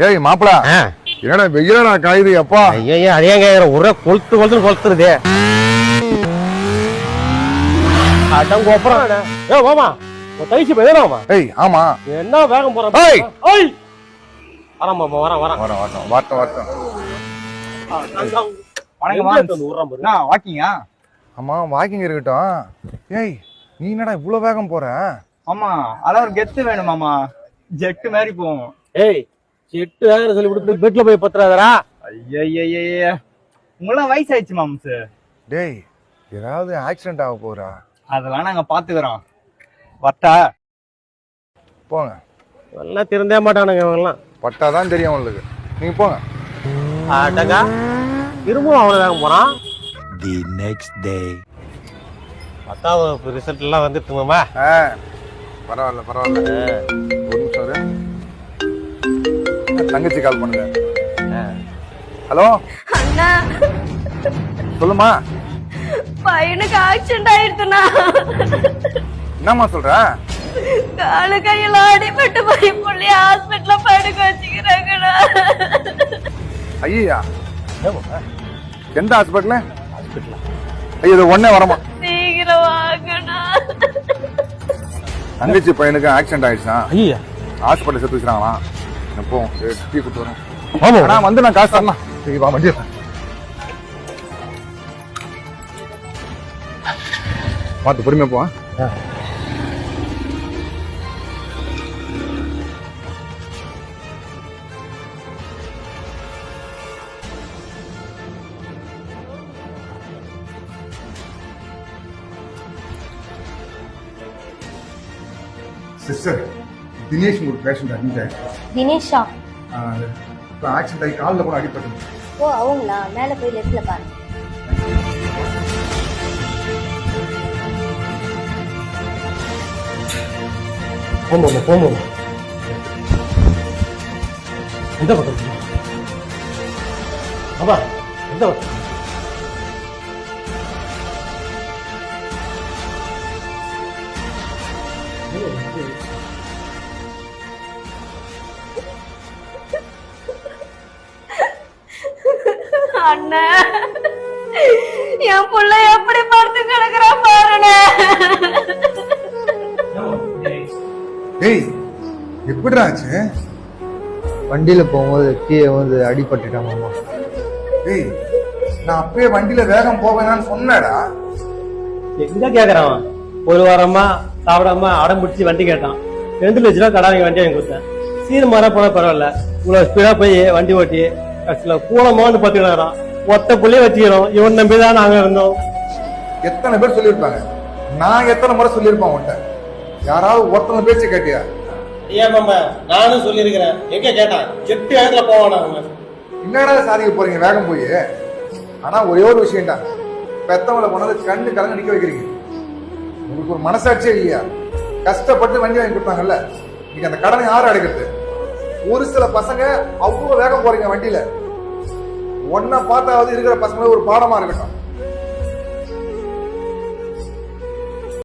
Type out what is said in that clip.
ஏய் மாப்பிள. என்னடா வெயிலடா காயுது அப்பா ஐயோ அதே கேக்குற ஒரே கொளுத்து கொளுத்து கொளுத்துருது அடம் கோப்புறம் ஏ மாமா தைச்சு போயிடலாமா ஏய் ஆமா. என்ன வேகம் போற? ஏய்! ஓய் வரேன் மாமா வரேன் வரேன். வரட்டும் வரட்டும். வரட்டும் வரட்டும் வணக்கம் வாக்கிங்கா? ஆமா வாக்கிங் இருக்கட்டும். ஏய் நீ என்னடா இவ்வளவு வேகம் போற? ஆமா அதான் ஒரு கெத்து வேணும் மாமா. ஜெட்டு மாதிரி போவோம். ஏய் செட்டு வேகம் சொல்லி விட்டு பெட்ல போய் பத்துறாதரா ஐயய்யய்ய உங்களாம் வயசாயிடுச்சு மாம்ஸ். டேய் ஏதாவது ஆக்சிடென்ட் ஆக போறா அதெல்லாம் நாங்க பாத்துக்கிறோம். வட்டா போங்க. எல்லாம் திருந்தே மாட்டானுங்க இவங்கெல்லாம். பட்டாதான் தெரியும் உங்களுக்கு. நீங்க போங்க. அடங்கா திரும்பவும் அவன வேகம் போறான். The next day. பத்தாவது ரிசல்ட் எல்லாம் வந்துட்டு மாமா ஆ. பரவாயில்ல பரவாயில்ல. தங்கச்சி கால் பண்ணுங்க. ஹலோ அண்ணா. சொல்லுமா? பையனுக்கு ஆக்சிடென்ட் ஆயிடுச்சுண்ணா. என்னம்மா சொல்ற? காலு கையெல்லாம் அடிபட்டு போய் புள்ளி ஹாஸ்பிட்டல்ல படுக்க வச்சுக்கிறாங்கண்ணா. ஐயா எந்த ஹாஸ்பிட்டல் ஐயோ இது ஒன்னே வரமா. சீக்கிரம் வாங்கண்ணா. தங்கச்சி பையனுக்கு ஆக்சிடென்ட் ஆயிடுச்சா ஐயா ஹாஸ்பிட்டல் சேர்த்து வச்சுறாங்களாம் எப்போ டீ கொடுத்து வரோம் ஆமா ஆனா வந்து நான் காசு தரலாம் சரி வா வண்டி பார்த்து பொறுமையா போ. சிஸ்டர் தினேஷ் ஒரு பேஷண்ட் அட்மிட் ஆயிடுச்சு தினேஷா? இப்போ ஆக்சிடென்ட் ஆகி காலில் கூட அடிபட்டு ஓ அவங்களா? மேல போய் லெஃப்ட்ல பாருங்க. போமா போமா எந்த பக்கம் அப்பா எந்த பக்கம்? அண்ணா. என் புள்ள எப்படி படுத்து கிடக்குறான் பாருண்ணே. ஏய் எப்படிடா ஆச்சு? வண்டியில போகும்போது கீழே வந்து அடிபட்டுட்டான் மாமா. ஏய் நான் அப்பயே வண்டியில வேகம் போவேனான்னு சொன்னேடா. எங்க கேக்குறான்? ஒரு வாரமா சாப்பிடாம அடம் பிடிச்சி வண்டி கேட்டான். ரெண்டு லட்ச ரூபா கடை வாங்கி வண்டி வாங்கி கொடுத்தேன். சீர் மாற போனா பரவாயில்ல. இவ்வளவு ஸ்பீடா போய் வண்டி ஓட்டி கடைசியில பூனமான்னு பாத்துக்கிறான் ஒத்த புள்ளைய வச்சுக்கிறோம் இவன் நம்பிதான் நாங்க இருந்தோம். எத்தனை பேர் சொல்லியிருப்பாங்க? நான் எத்தனை முறை சொல்லியிருப்பேன் உன்கிட்ட. யாராவது ஒருத்தனை பேச்சு கேட்டியா? ஏன் மாமா நானும் சொல்லியிருக்கிறேன். எங்க கேட்டான்? எட்டு இடத்துல போவானா அவன் என்னடா சாதிக்க போறீங்க வேகம் போய்? ஆனா ஒரே ஒரு விஷயம்டா. பெத்தவங்களை கொண்டாந்து கண்ணு கலங்க நிக்க வைக்கிறீங்க. உங்களுக்கு ஒரு மனசாட்சியே இல்லையா? கஷ்டப்பட்டு வண்டி வாங்கி கொடுத்தாங்கல்ல? நீங்க அந்த கடனை யாரு அடைக்கிறது? ஒரு சில பசங்க அவ்வளவு வேகம் போறீங்க வண்டியில. ஒன்ன பார்த்தாவது இருக்கிற பசங்க ஒரு பாடமா இருக்கட்டும்.